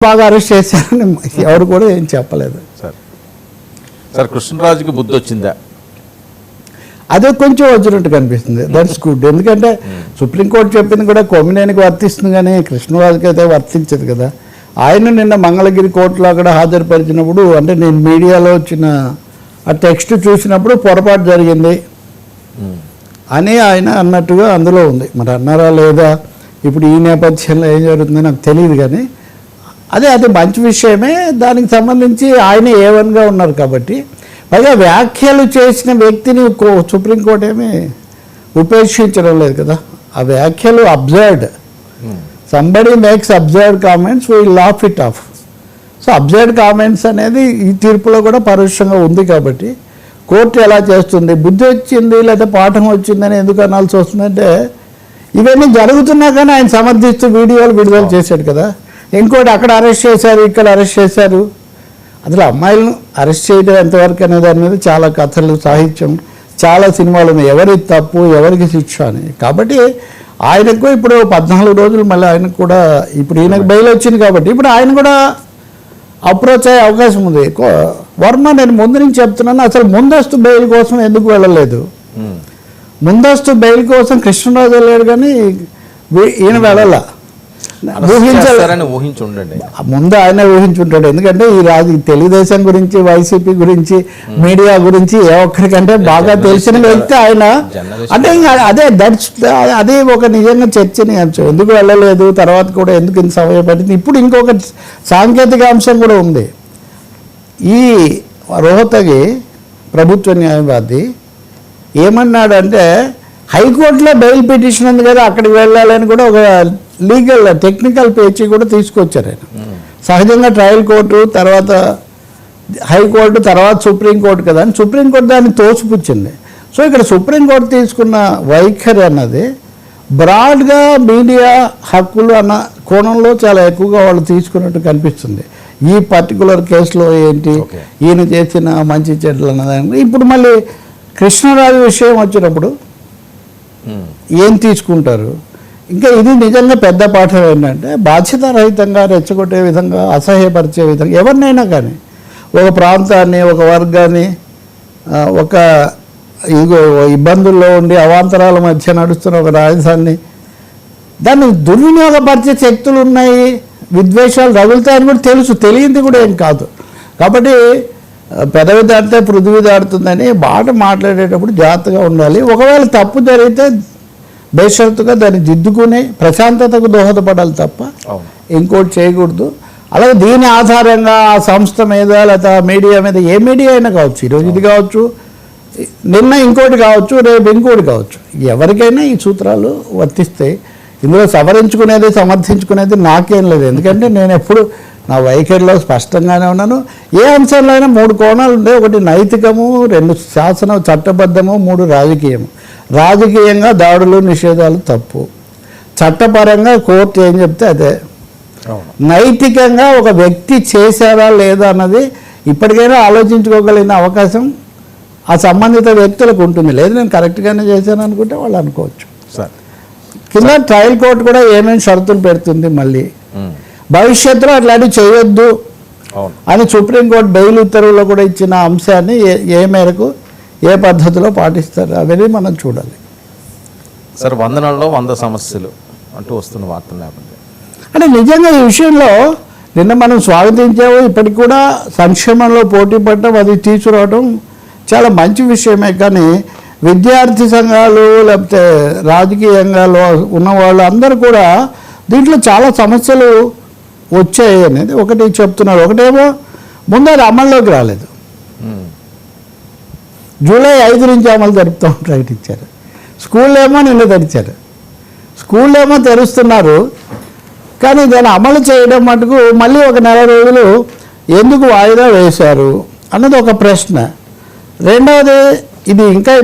బాగా అరెస్ట్ చేశారని ఎవరు కూడా ఏం చెప్పలేదు. సార్. సార్ కృష్ణరాజుకి బుద్ధి వచ్చిందా? అదే కొంచెం వచ్చినట్టు కనిపిస్తుంది దట్స్ గుడ్ ఎందుకంటే సుప్రీంకోర్టు చెప్పింది కూడా కొమ్మినేనికి వర్తిస్తుంది కానీ కృష్ణరాజుకి అయితే వర్తించదు కదా. ఆయన నిన్న మంగళగిరి కోర్టులో అక్కడ హాజరుపరిచినప్పుడు అంటే నేను మీడియాలో వచ్చిన ఆ టెక్స్ట్ చూసినప్పుడు పొరపాటు జరిగింది అని ఆయన అన్నట్టుగా అందులో ఉంది. మరి అన్నారా లేదా? ఇప్పుడు ఈ నేపథ్యంలో ఏం జరుగుతుందో నాకు తెలియదు కానీ అదే అది మంచి విషయమే. దానికి సంబంధించి ఆయన ఏవన్గా ఉన్నారు కాబట్టి. పైగా వ్యాఖ్యలు చేసిన వ్యక్తిని సుప్రీంకోర్టు ఏమీ ఉపేక్షించడం లేదు కదా. ఆ వ్యాఖ్యలు observed somebody makes observed comments we laugh it off so observed comments అనేది ఈ తీర్పులో కూడా పరోక్షంగా ఉంది కాబట్టి. కోర్టు ఎలా చేస్తుంది? బుద్ధి వచ్చింది లేదా పాఠం వచ్చిందని ఎందుకు అనాల్సి వస్తుందంటే ఇవన్నీ జరుగుతున్నా కానీ ఆయన సమర్థిస్తూ వీడియోలు విడుదల చేశాడు కదా. ఇంకోటి అక్కడ అరెస్ట్ చేశారు ఇక్కడ అరెస్ట్ చేశారు. అసలు అమ్మాయిలను అరెస్ట్ చేయడం ఎంతవరకు అనే దాని మీద చాలా కథలు సాహిత్యం చాలా సినిమాలు ఉన్నాయి. ఎవరి తప్పు ఎవరికి శిక్ష అని. కాబట్టి ఆయనకు ఇప్పుడు పద్నాలుగు రోజులు మళ్ళీ ఆయనకు కూడా ఇప్పుడు ఈయనకు బయలు వచ్చింది కాబట్టి ఇప్పుడు ఆయన కూడా అప్రోచ్ అయ్యే అవకాశం ఉంది. వర్మ నేను ముందు నుంచి చెప్తున్నాను అసలు ముందస్తు బెయిల్ కోసం ఎందుకు వెళ్ళలేదు? ఉమ్. ముందస్తు బెయిల్ కోసం కృష్ణరాజు వెళ్ళాడు కానీ ఈయన వెళ్ళాల. అరెస్ట్ ఊహించాలి చేస్తారని ఊహించి ఉండండి ముందు ఆయన ఊహించుంటాడు. ఎందుకంటే ఈ రాజు తెలుగుదేశం గురించి వైసీపీ గురించి మీడియా గురించి ఏ ఒక్కరికంటే బాగా తెలిసిన వ్యక్తి ఆయన. అంటే ఇంకా అదే దట్స్ అదే ఒక నిజంగా చర్చనీయాంశం ఎందుకు వెళ్ళలేదు తర్వాత కూడా ఎందుకు ఇంత సమయం పట్టింది? ఇప్పుడు ఇంకొక సాంకేతిక అంశం కూడా ఉంది. ఈ రోహతగి ప్రభుత్వ న్యాయవాది ఏమన్నాడంటే హైకోర్టులో బెయిల్ పిటిషన్ ఉంది కదా అక్కడికి వెళ్ళాలని కూడా ఒక లీగల్ టెక్నికల్ పేచీ కూడా తీసుకొచ్చారు ఆయన. సహజంగా ట్రయల్ కోర్టు తర్వాత హైకోర్టు తర్వాత సుప్రీంకోర్టు కదా అని సుప్రీంకోర్టు దాన్ని తోసిపుచ్చింది. సో ఇక్కడ సుప్రీంకోర్టు తీసుకున్న వైఖరి అన్నది బ్రాడ్గా మీడియా హక్కులు అన్న కోణంలో చాలా ఎక్కువగా వాళ్ళు తీసుకున్నట్టు కనిపిస్తుంది. ఈ పర్టికులర్ కేసులో ఏంటి. ఈయన చేసిన మంచి చెడ్డలు అన్నదాన్ని ఇప్పుడు మళ్ళీ కృష్ణరాజు విషయం వచ్చినప్పుడు. ఏం తీసుకుంటారు? ఇంకా ఇది నిజంగా పెద్ద పాఠం ఏంటంటే బాధ్యత రహితంగా రెచ్చగొట్టే విధంగా అసహ్యపరిచే విధంగా ఎవరినైనా కానీ ఒక ప్రాంతాన్ని ఒక వర్గాన్ని ఒక ఇదిగో ఇబ్బందుల్లో ఉండి అవాంతరాల మధ్య నడుస్తున్న ఒక రాజధానిని దాన్ని దుర్వినియోగపరిచే శక్తులు ఉన్నాయి విద్వేషాలు రగులుతాయని కూడా తెలుసు. తెలియంది కూడా ఏం కాదు. కాబట్టి పెదవి దాటితే పృథివీ దాడుతుందని మాట మాట్లాడేటప్పుడు జాగ్రత్తగా ఉండాలి. ఒకవేళ తప్పు జరిగితే బేషరతుగా దాన్ని దిద్దుకుని ప్రశాంతతకు దోహదపడాలి తప్ప ఇంకోటి చేయకూడదు. అలాగే దీని ఆధారంగా ఆ సంస్థ మీద లేదా మీడియా మీద ఏ మీడియా అయినా కావచ్చు ఈరోజు ఇది కావచ్చు నిన్న ఇంకోటి కావచ్చు రేపు ఇంకోటి కావచ్చు. ఎవరికైనా ఈ సూత్రాలు వర్తిస్తాయి ఇందులో సవరించుకునేది సమర్థించుకునేది నాకేం లేదు. ఎందుకంటే నేను ఎప్పుడు నా వైఖరిలో స్పష్టంగానే ఉన్నాను. ఏ అంశంలో అయినా మూడు కోణాలు ఉంటాయి ఒకటి నైతికము రెండు శాసన చట్టబద్ధము మూడు రాజకీయము. రాజకీయంగా దాడులు నిషేధాలు తప్పు. చట్టపరంగా కోర్టు ఏం చెప్తే అదే. నైతికంగా ఒక వ్యక్తి చేశారా లేదా అన్నది ఇప్పటికైనా ఆలోచించుకోగలిగిన అవకాశం ఆ సంబంధిత వ్యక్తులకు ఉంటుంది. లేదు నేను కరెక్ట్గానే చేశాను అనుకుంటే వాళ్ళు అనుకోవచ్చు. సార్. కింద ట్రయల్ కోర్టు కూడా ఏమేమి షరతులు పెడుతుంది మళ్ళీ. భవిష్యత్తులో అట్లాంటివి చేయొద్దు అని సుప్రీంకోర్టు బెయిల్ ఉత్తర్వులో కూడా ఇచ్చిన అంశాన్ని ఏ మేరకు ఏ పద్ధతిలో పాటిస్తారు అవన్నీ మనం చూడాలి. సార్ వందనాల్లో వంద సమస్యలు అంటూ వస్తున్న వార్తల అంటే నిజంగా ఈ విషయంలో నిన్న మనం స్వాగతించాము ఇప్పటికి కూడా సంక్షేమంలో పోటీ పడటం అది తీసుకురావడం చాలా మంచి విషయమే. కానీ విద్యార్థి సంఘాలు లేకపోతే రాజకీయంగా ఉన్నవాళ్ళు అందరూ కూడా దీంట్లో చాలా సమస్యలు వచ్చాయి అనేది ఒకటి చెప్తున్నారు. ఒకటేమో ముందు అది అమల్లోకి రాలేదు. జూలై ఐదు నుంచి అమలు జరుపుతాం రైట్ ఇచ్చారు. ఏమో నిన్న తెరిచారు. స్కూల్లో ఏమో తెరుస్తున్నారు. కానీ దాన్ని అమలు చేయడం మటుకు మళ్ళీ ఒక నెల రోజులు ఎందుకు వాయిదా వేశారు అన్నది ఒక ప్రశ్న. రెండవది ఇది ఇంకా